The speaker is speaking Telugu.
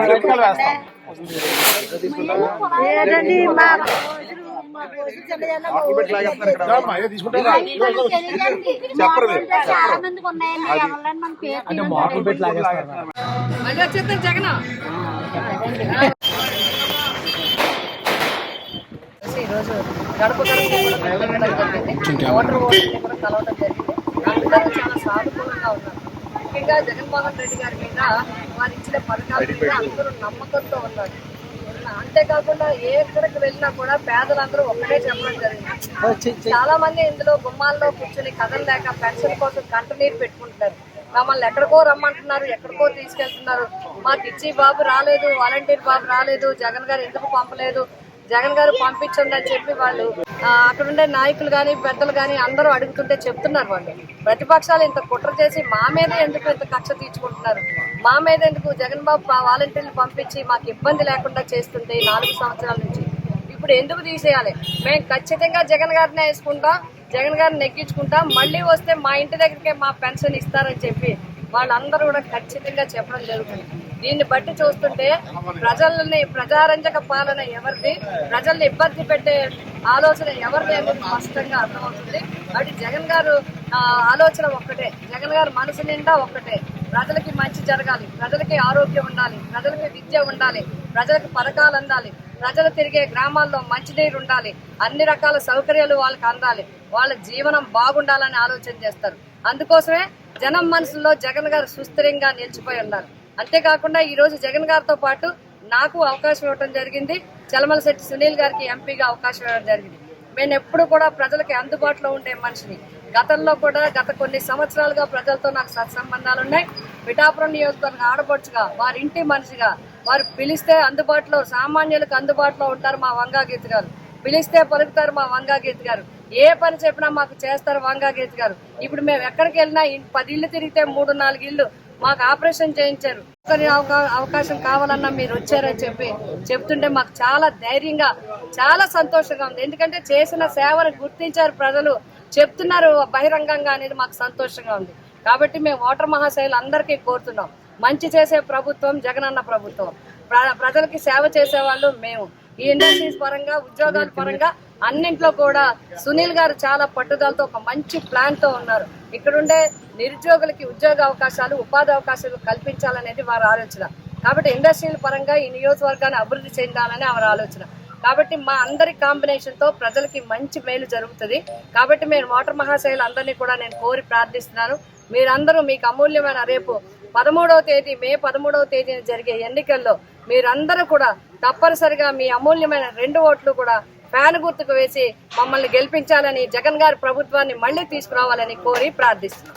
లేకపోతే లేదండి మా అంటే పెట్టి లాగేస్తారు. మళ్ళీ వచ్చేస్తాను జగన్. ఈరోజు గడప జరిగింది. ఓటర్ కూడా కలవడం జరిగింది. అందరూ చాలా సానుకూలంగా ఉన్నారు. ముఖ్యంగా జగన్మోహన్ రెడ్డి గారి మీద వారు ఇచ్చిన పథకాల మీద అందరూ నమ్మకంతో ఉన్నారు. అంతేకాకుండా ఏ ఎక్కడికి వెళ్ళినా కూడా పేదలందరూ ఒక్కటే చెప్పడం జరిగింది. చాలా మంది ఇందులో గుమ్మాల్లో కూర్చుని కదలలేక పెన్షన్ కోసం కంటనీరు పెట్టుకుంటున్నారు. మమ్మల్ని ఎక్కడికో రమ్మంటున్నారు ఎక్కడికో తీసుకెళ్తున్నారు. మాకు ఇచ్చి బాబు రాలేదు వాలంటీర్ బాబు రాలేదు జగన్ గారు ఎందుకు పంపలేదు జగన్ గారు పంపించండి అని చెప్పి వాళ్ళు అక్కడ ఉండే నాయకులు కానీ పెద్దలు కానీ అందరూ అడుగుతుంటే చెప్తున్నారు వాళ్ళు. ప్రతిపక్షాలు ఇంత కుట్ర చేసి మా మీద ఎందుకు ఇంత కక్ష తీర్చుకుంటున్నారు? మా మీద ఎందుకు జగన్ బాబు వాలంటీర్లు పంపించి మాకు ఇబ్బంది లేకుండా చేస్తుంది నాలుగు సంవత్సరాల నుంచి? ఇప్పుడు ఎందుకు తీసేయాలి? మేము ఖచ్చితంగా జగన్ గారినే వేసుకుంటాం జగన్ గారిని నెగ్గించుకుంటాం మళ్ళీ వస్తే మా ఇంటి దగ్గరికే మా పెన్షన్ ఇస్తారని చెప్పి వాళ్ళందరూ కూడా ఖచ్చితంగా చెప్పడం జరుగుతుంది. దీన్ని బట్టి చూస్తుంటే ప్రజల్ని ప్రజారంజక పాలన ఎవరిది? ప్రజల్ని ఇబ్బంది పెట్టే ఆలోచన ఎవరిది అనేది స్పష్టంగా అర్థమవుతుంది. కాబట్టి జగన్ గారు ఆలోచన ఒక్కటే. జగన్ గారు మనసు నిండా ఒక్కటే. ప్రజలకి మంచి జరగాలి. ప్రజలకి ఆరోగ్యం ఉండాలి. ప్రజలకి విద్య ఉండాలి. ప్రజలకు పథకాలు అందాలి. ప్రజలు తిరిగే గ్రామాల్లో మంచినీరు ఉండాలి. అన్ని రకాల సౌకర్యాలు వాళ్ళకి అందాలి. వాళ్ళ జీవనం బాగుండాలని ఆలోచన చేస్తారు. అందుకోసమే జనం మనసులో జగన్ గారు సుస్థిరంగా నిలిచిపోయి ఉన్నారు. అంతేకాకుండా ఈ రోజు జగన్ గారితో పాటు నాకు అవకాశం ఇవ్వడం జరిగింది. చలమల శెట్టి సునీల్ గారికి ఎంపీగా అవకాశం ఇవ్వడం జరిగింది. నేను ఎప్పుడు కూడా ప్రజలకి అందుబాటులో ఉండే మనిషిని. గతంలో కూడా గత కొన్ని సంవత్సరాలుగా ప్రజలతో నాకు సత్సంబంధాలు ఉన్నాయి. పిఠాపురం నియోజకవర్గం ఆడపడుచుగా వారి ఇంటి మనిషిగా వారు పిలిస్తే అందుబాటులో సామాన్యులకు అందుబాటులో ఉంటారు మా వంగాగీత గారు. పిలిస్తే పలుకుతారు మా వంగాగీత గారు. ఏ పని చెప్పినా మాకు చేస్తారు వంగాగీత గారు. ఇప్పుడు మేము ఎక్కడికి వెళ్ళినా పది ఇల్లు తిరిగితే మూడు నాలుగు ఇల్లు మాకు ఆపరేషన్ చేయించారు. ఒకరి అవకా- అవకాశం కావాలన్నా మీరు వచ్చారని చెప్పి చెప్తుంటే మాకు చాలా ధైర్యంగా చాలా సంతోషంగా ఉంది. ఎందుకంటే చేసిన సేవను గుర్తించారు ప్రజలు. చెప్తున్నారు బహిరంగంగా అనేది మాకు సంతోషంగా ఉంది. కాబట్టి మేము ఓటర్ మహాశైలు అందరికీ కోరుతున్నాం. మంచి చేసే ప్రభుత్వం జగనన్న ప్రభుత్వం. ప్ర- ప్రజలకి సేవ చేసే వాళ్ళు మేము. ఈ ఇండస్ట్రీస్ పరంగా ఉద్యోగాల పరంగా అన్నింట్లో కూడా సునీల్ గారు చాలా పట్టుదలతో ఒక మంచి ప్లాన్తో ఉన్నారు. ఇక్కడుండే నిరుద్యోగులకి ఉద్యోగ అవకాశాలు ఉపాధి అవకాశాలు కల్పించాలనేది వారి ఆలోచన. కాబట్టి ఇండస్ట్రీల పరంగా ఈ నియోజకవర్గాన్ని అభివృద్ధి చెందాలని వారి ఆలోచన. కాబట్టి మా అందరి కాంబినేషన్తో ప్రజలకి మంచి మేలు జరుగుతుంది. కాబట్టి మేము మోటార్ మహాశైలు అందరినీ కూడా నేను కోరి ప్రార్థిస్తున్నాను. మీరందరూ మీకు అమూల్యమైన రేపు పదమూడవ తేదీ మే పదమూడవ తేదీన జరిగే ఎన్నికల్లో మీరందరూ కూడా తప్పనిసరిగా మీ అమూల్యమైన రెండు ఓట్లు కూడా ఫ్యాన్ గుర్తుకు వేసి మమ్మల్ని గెలిపించాలని జగన్ గారి ప్రభుత్వాన్ని మళ్ళీ తీసుకురావాలని కోరి ప్రార్థిస్తున్నాం.